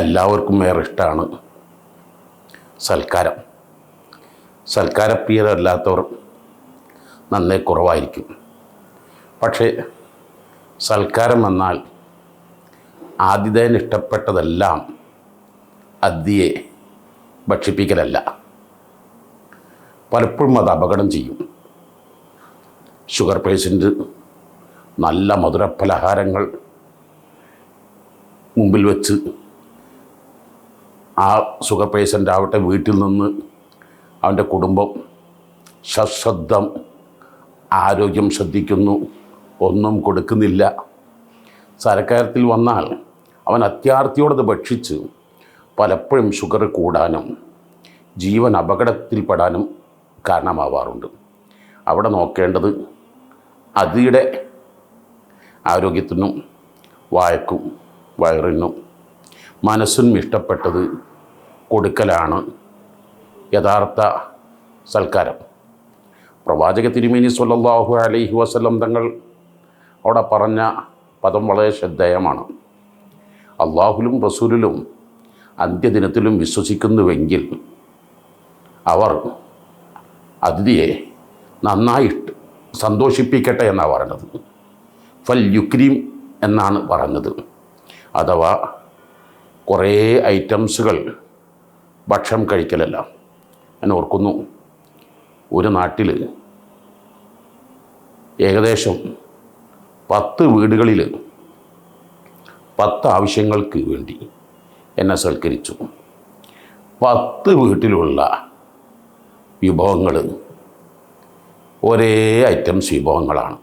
എല്ലാവർക്കും ഏറെ ഇഷ്ടമാണ് സൽക്കാരം. സൽക്കാരപ്രിയരല്ലാത്തവർ നന്നേ കുറവായിരിക്കും. പക്ഷേ സൽക്കാരം എന്നാൽ ആതിഥേയന് ഇഷ്ടപ്പെട്ടതെല്ലാം അതിയെ ഭക്ഷിപ്പിക്കലല്ല. പലപ്പോഴും അത് അപകടം ചെയ്യും. ഷുഗർ പേഷ്യന്റ് നല്ല മധുര പലഹാരങ്ങൾ മുമ്പിൽ വെച്ച് ആ സുഖ പേഷ്യന്റ് ആവട്ടെ വീട്ടിൽ നിന്ന് അവന്റെ കുടുംബം സശ്രദ്ധം ആരോഗ്യം ശ്രദ്ധിക്കുന്നു ഒന്നും കൊടുക്കുന്നില്ല. സരക്കാരത്തിൽ വന്നാൽ അവൻ അത്യാർത്ഥിയോടത് ഭക്ഷിച്ച് പലപ്പോഴും ഷുഗർ കൂടാനും ജീവൻ അപകടത്തിൽപ്പെടാനും കാരണമാവാറുണ്ട്. അവിടെ നോക്കേണ്ടത് അതിയുടെ ആരോഗ്യത്തിനും വായക്കും വയറിനും മനസ്സിനും ഇഷ്ടപ്പെട്ടത് കൊടുക്കലാണ് യഥാർത്ഥ സൽക്കാരം. പ്രവാചക തിരുമേനി സുല്ലാഹു അലൈഹി വസ്ലം തങ്ങൾ അവിടെ പറഞ്ഞ പദം വളരെ ശ്രദ്ധേയമാണ്. അള്ളാഹുലും റസൂലിലും അന്ത്യദിനത്തിലും വിശ്വസിക്കുന്നുവെങ്കിൽ അവർ അതിഥിയെ നന്നായിട്ട് സന്തോഷിപ്പിക്കട്ടെ എന്നാണ് പറഞ്ഞത് ഫൽ യുക്രീം എന്നാണ് പറഞ്ഞത് അഥവാ കുറേ ഐറ്റംസുകൾ ഭക്ഷണം കഴിക്കലല്ല. ഞാൻ ഓർക്കുന്നു ഒരു നാട്ടിൽ ഏകദേശം പത്ത് വീടുകളിൽ പത്ത് ആവശ്യങ്ങൾക്ക് വേണ്ടി എന്നെ സൽക്കരിച്ചു. പത്ത് വീട്ടിലുള്ള വിഭവങ്ങൾ ഒരേ ഐറ്റംസ് വിഭവങ്ങളാണ്.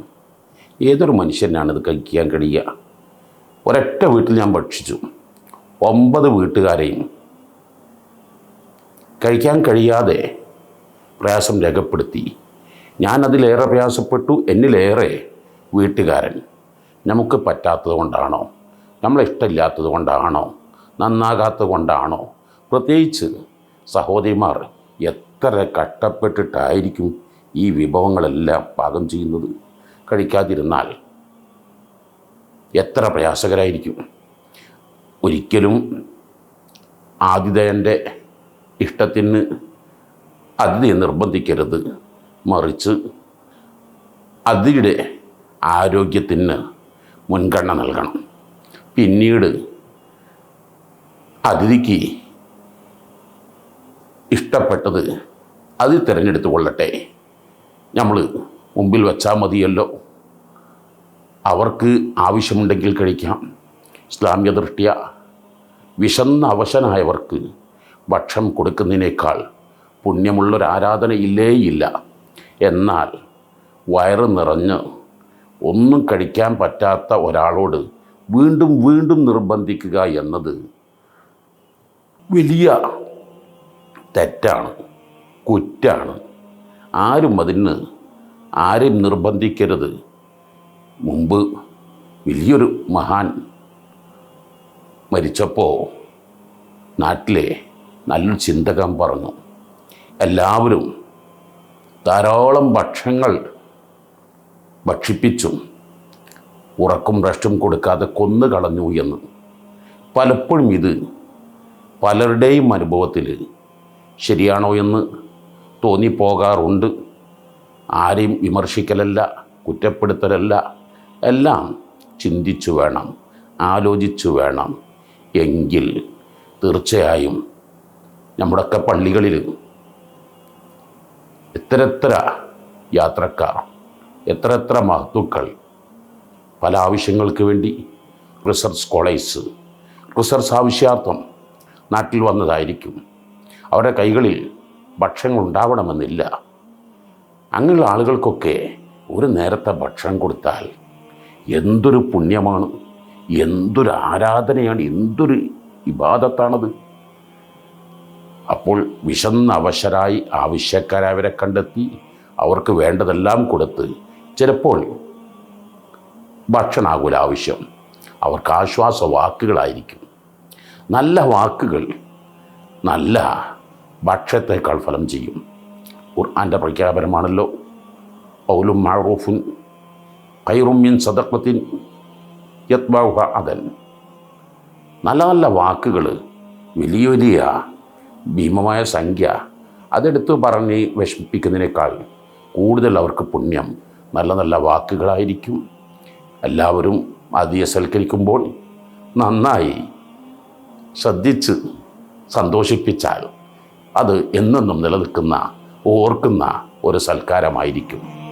ഏതൊരു മനുഷ്യനാണ് ഇത് കഴിക്കാൻ കഴിയുക? ഒരൊറ്റ വീട്ടിൽ ഞാൻ ഭക്ഷിച്ചു. ഒമ്പത് വീട്ടുകാരെയും കഴിക്കാൻ കഴിയാതെ പ്രയാസം രേഖപ്പെടുത്തി. ഞാനതിലേറെ പ്രയാസപ്പെട്ടു. എന്നിലേറെ വീട്ടുകാരൻ നമുക്ക് പറ്റാത്തത് കൊണ്ടാണോ? നമ്മളിഷ്ടമില്ലാത്തത് കൊണ്ടാണോ? നന്നാകാത്തത് കൊണ്ടാണോ? പ്രത്യേകിച്ച് സഹോദരിമാർ എത്ര കഷ്ടപ്പെട്ടിട്ടായിരിക്കും ഈ വിഭവങ്ങളെല്ലാം പാകം ചെയ്യുന്നത്? കഴിക്കാതിരുന്നാൽ എത്ര പ്രയാസകരായിരിക്കും? ഒരിക്കലും ആതിഥേയന്റെ ഇഷ്ടത്തിന് അതിഥിയെ നിർബന്ധിക്കരുത്. മറിച്ച് അതിയുടെ ആരോഗ്യത്തിന് മുൻഗണന നൽകണം. പിന്നീട് അതിഥിക്ക് ഇഷ്ടപ്പെട്ടത് അത് തിരഞ്ഞെടുത്ത് കൊള്ളട്ടെ. നമ്മൾ മുമ്പിൽ വച്ചാൽ മതിയല്ലോ. അവർക്ക് ആവശ്യമുണ്ടെങ്കിൽ കഴിക്കാം. ഇസ്ലാമിക ദൃഷ്ടിയ വിശന്ന അവശനായവർക്ക് ഭക്ഷണം കൊടുക്കുന്നതിനേക്കാൾ പുണ്യമുള്ളൊരു ആരാധന ഇല്ലേയില്ല എന്നാൽ വയറ് നിറഞ്ഞ് ഒന്നും കഴിക്കാൻ പറ്റാത്ത ഒരാളോട് വീണ്ടും വീണ്ടും നിർബന്ധിക്കുക എന്നത് വലിയ തെറ്റാണ് കുറ്റാണ്. ആരും അതിന് ആരും നിർബന്ധിക്കരുത്. മുമ്പ് വലിയൊരു മഹാൻ മരിച്ചപ്പോൾ നാട്ടിലെ നല്ലൊരു ചിന്തകൻ പറഞ്ഞു. എല്ലാവരും ധാരാളം ഭക്ഷണങ്ങൾ ഭക്ഷിപ്പിച്ചു. ഉറക്കും റെസ്റ്റും കൊടുക്കാതെ കൊന്നു കളഞ്ഞു എന്ന്. പലപ്പോഴും ഇത് പലരുടെയും അനുഭവത്തിൽ ശരിയാണോ എന്ന് തോന്നിപ്പോകാറുണ്ട്. ആരെയും വിമർശിക്കലല്ല കുറ്റപ്പെടുത്തലല്ല. എല്ലാം ചിന്തിച്ചു വേണം ആലോചിച്ചു വേണം. എങ്കിൽ തീർച്ചയായും നമ്മുടെയൊക്കെ പള്ളികളിൽ എത്ര എത്ര യാത്രക്കാർ എത്ര എത്ര മഹത്തുക്കൾ പല ആവശ്യങ്ങൾക്ക് വേണ്ടി റിസർച്ച് സ്കോളേഴ്സ് റിസർച്ച് ആവശ്യാർത്ഥം നാട്ടിൽ വന്നതായിരിക്കും. അവരുടെ കൈകളിൽ ഭക്ഷണങ്ങൾ ഉണ്ടാവണമെന്നില്ല. അങ്ങനെയുള്ള ആളുകൾക്കൊക്കെ ഒരു നേരത്തെ ഭക്ഷണം കൊടുത്താൽ എന്തൊരു പുണ്യമാണ് എന്തൊരു ആരാധനയാണ് എന്തൊരു ഇബാദത്താണത്. അപ്പോൾ വിശന്ന അവശരായി ആവശ്യക്കാരവരെ കണ്ടെത്തി അവർക്ക് വേണ്ടതെല്ലാം കൊടുത്ത് ചിലപ്പോൾ ഭക്ഷണാകുല ആവശ്യം. അവർക്ക് ആശ്വാസ വാക്കുകളായിരിക്കും. നല്ല വാക്കുകൾ നല്ല ഭക്ഷ്യത്തേക്കാൾ ഫലം ചെയ്യും. ഖുർആന്റെ പ്രഖ്യാപനമാണല്ലോ. പൗലും മഴറൂഫുൻ കൈറുമ്യൻ സദക്വത്തിൻ യത്ബാഹ അതൻ നല്ല നല്ല വാക്കുകൾ വലിയ വലിയ ഭീമമായ സംഖ്യ അതെടുത്ത് പറഞ്ഞ് വിഷമിപ്പിക്കുന്നതിനേക്കാൾ കൂടുതൽ അവർക്ക് പുണ്യം. നല്ല നല്ല വാക്കുകളായിരിക്കും. എല്ലാവരും അതിയെ സൽക്കരിക്കുമ്പോൾ നന്നായി ശ്രദ്ധിച്ച് സന്തോഷിപ്പിച്ചാൽ അത് എന്നെന്നും നിലനിൽക്കുന്ന ഓർക്കുന്ന ഒരു സൽക്കാരമായിരിക്കും.